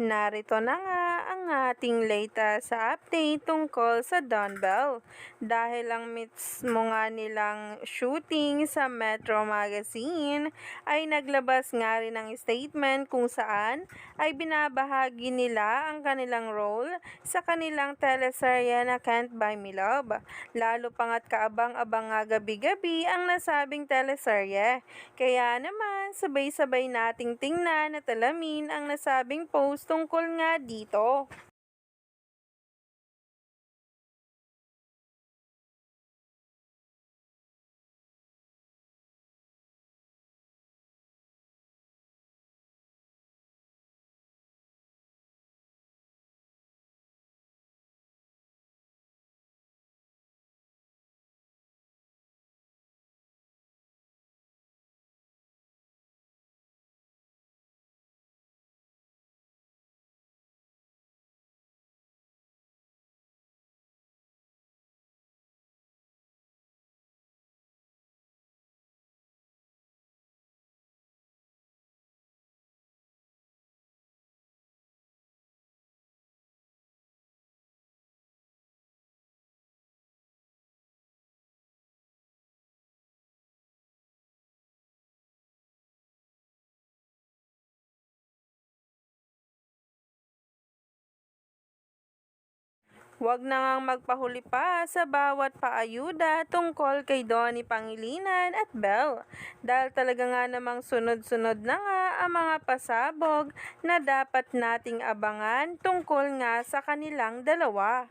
narito na nga ating latest update tungkol sa Don Bell. Dahil ang mismo nga nilang shooting sa Metro Magazine ay naglabas nga rin ng statement kung saan ay binabahagi nila ang kanilang role sa kanilang teleserye na Can't Buy Me Love. Lalo pangat kaabang-abang nga gabi-gabi ang nasabing teleserye. Kaya naman, sabay-sabay nating tingnan at alamin ang nasabing post tungkol nga dito. Huwag na ngang magpahuli pa sa bawat paayuda tungkol kay Donnie Pangilinan at Belle. Dahil talaga nga namang sunod-sunod na nga ang mga pasabog na dapat nating abangan tungkol nga sa kanilang dalawa.